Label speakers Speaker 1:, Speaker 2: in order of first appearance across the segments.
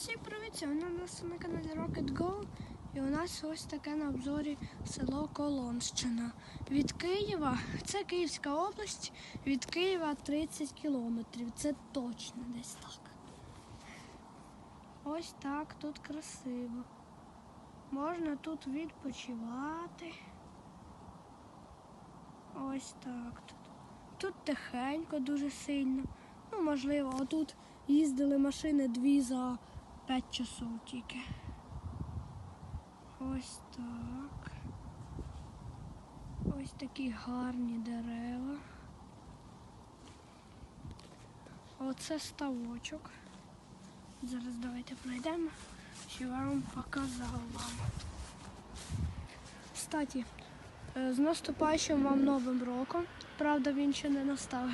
Speaker 1: Всім привіт! Сьогодні у нас на каналі Rocket Go і у нас ось таке на обзорі село Колонщина. Від Києва, це Київська область, від Києва 30 кілометрів. Це точно десь так. Ось так тут красиво. Можна тут відпочивати. Ось так тут. Тут тихенько дуже сильно. Ну, можливо, отут їздили машини дві за 5 часов тільки. Ось так. Ось такі гарні дерева. Оце ставочок. Зараз давайте пройдемо, що я вам показав вам. Кстати, е, з наступаючим вам новим роком. Правда, він ще не настав.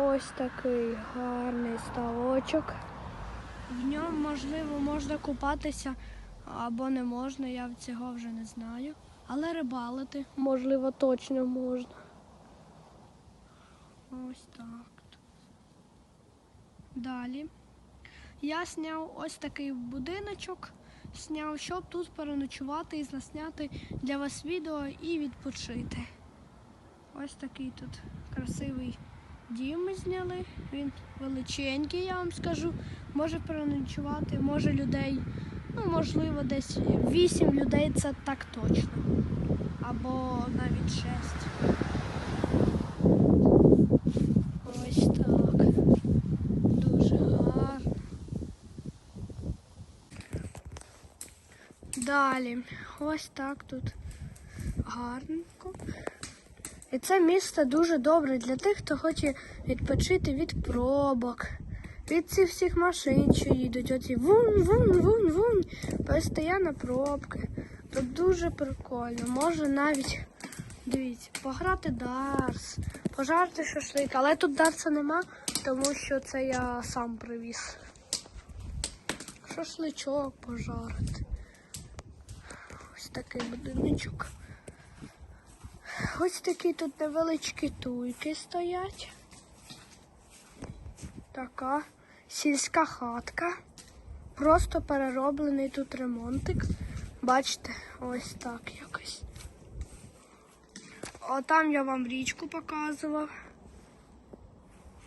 Speaker 1: Ось такий гарний ставочок. В ньому, можливо, можна купатися або не можна, я цього вже не знаю. Але рибалити, можливо, точно можна. Ось так. Далі. Я зняв ось такий будиночок, зняв, щоб тут переночувати і засняти для вас відео і відпочити. Ось такий тут красивий дім ми зняли. Він величенький, я вам скажу. Може переночувати, може людей, ну можливо, десь 8 людей це так точно. Або навіть 6. Ось так. Дуже гарно. Далі. Ось так тут гарненько. І це місце дуже добре для тих, хто хоче відпочити від пробок, від цих всіх машин, що їдуть. Оці вун, вун, вун, вун. Постійно пробки. Тут дуже прикольно. Може навіть, дивіться, пограти дарс, пожарти шашлик. Але тут дарса нема, тому що це я сам привіз. Шашличок пожарити. Ось такий будиночок. Ось такі тут невеличкі туйки стоять. Така сільська хатка. Просто перероблений тут ремонтик. Бачите, ось так якось. О, там я вам річку показував.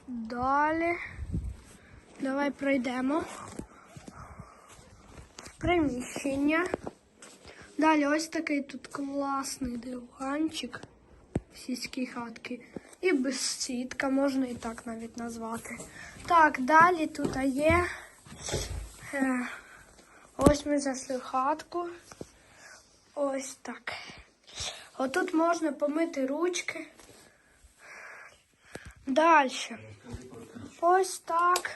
Speaker 1: Далі. Давай пройдемо. Приміщення. Далі ось такий тут класний диванчик в сільській хатки. І безсітка, можна і так навіть назвати. Так, далі тут є. Е, ось ми зайшли в хатку. Ось так. Отут можна помити ручки. Далі. Ось так.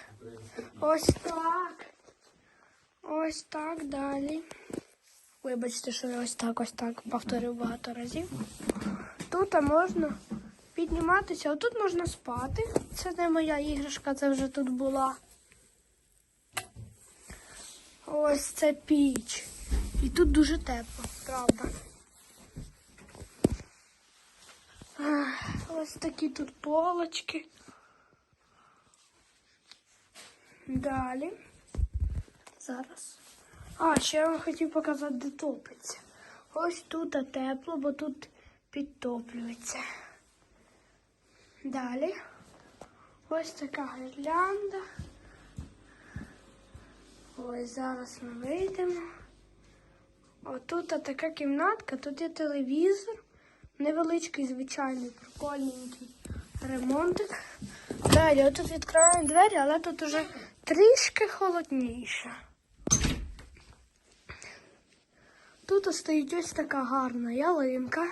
Speaker 1: Ось так. Ось так далі. Вибачте, що я ось так, ось так повторив багато разів. Тут можна підніматися, а тут можна спати. Це не моя іграшка, це вже тут була. Ось це піч. І тут дуже тепло, правда. Ось такі тут полочки. Далі. Зараз. А, ще я вам хотів показати, де топиться. Ось тут тепло, бо тут підтоплюється. Далі. Ось така гірлянда. Ось зараз ми вийдемо. Отут така кімнатка, тут є телевізор, невеличкий, звичайний, прикольненький ремонтик. Далі, отут відкриваємо двері, але тут уже трішки холодніше. Тут стоїть ось така гарна ялинка.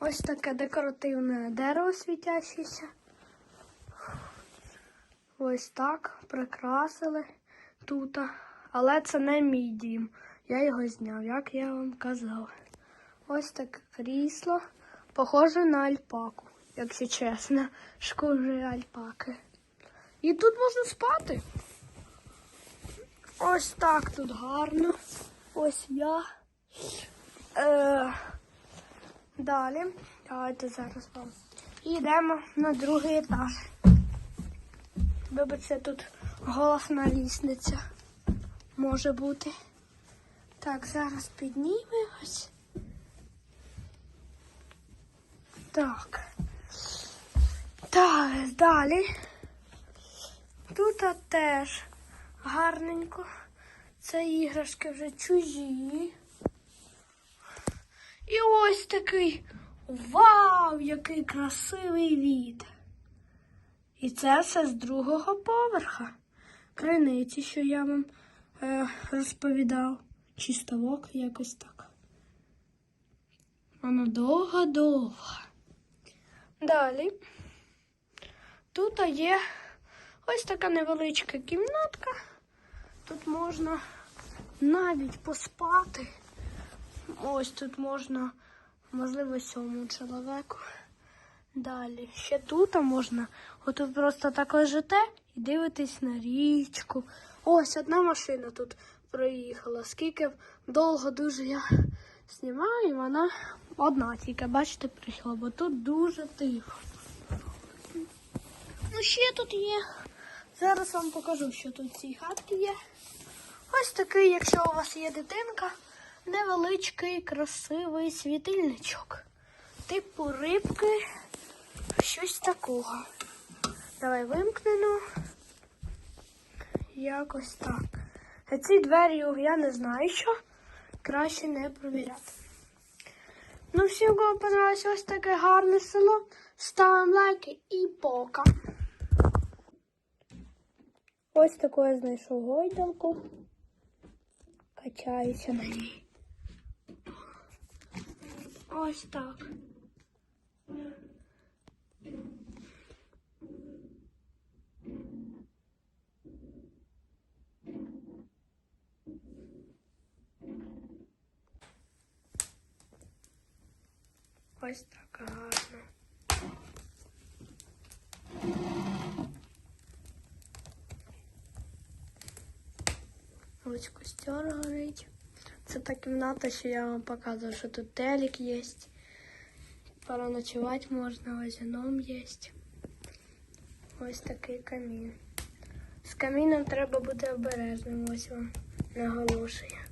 Speaker 1: Ось таке декоративне дерево світящеся. Ось так прикрасили тут. Але це не мій дім. Я його зняв, як я вам казав. Ось таке крісло. Похоже на альпаку, якщо чесно. Шкури альпаки. І тут можна спати. Ось так тут гарно. Ось я. Е, далі. Давайте зараз вам. І йдемо на другий етаж. Вибачте, тут голосна лісниця може бути. Так, зараз піднімемось. Так. Так, далі. Тут теж гарненько. Це іграшки вже чужі. І ось такий. Вау, який красивий від. І це все з другого поверха. Криниці, що я вам е, розповідав. Чи ставок якось так. Воно довго-довго. Далі. Тут є ось така невеличка кімнатка. Тут можна навіть поспати. Ось тут можна, можливо, сьому чоловіку. Далі. Ще тут можна. Отут просто так лежите і дивитесь на річку. Ось одна машина тут проїхала. Скільки довго дуже я знімаю, вона одна тільки, бачите, приїхала, бо тут дуже тихо. Ну, ще тут є. Зараз вам покажу, що тут в хатці є. Ось такий, якщо у вас є дитинка, невеличкий, красивий світильничок. Типу рибки, щось такого. Давай вимкнено. Якось так. А ці двері я не знаю, що краще не провіряти. Ну, всім, кому понравилось ось таке гарне село. Ставимо лайки і пока. Ось таку я знайшов гойдалку. Качаюся на ній. Ось так. Ось так гарно. Ось костер горить. Це та кімната, що я вам показувала, що тут телек є. Переночувати можна, ось зіном є. Ось такий камін. З каміном треба бути обережним, ось вам наголошую.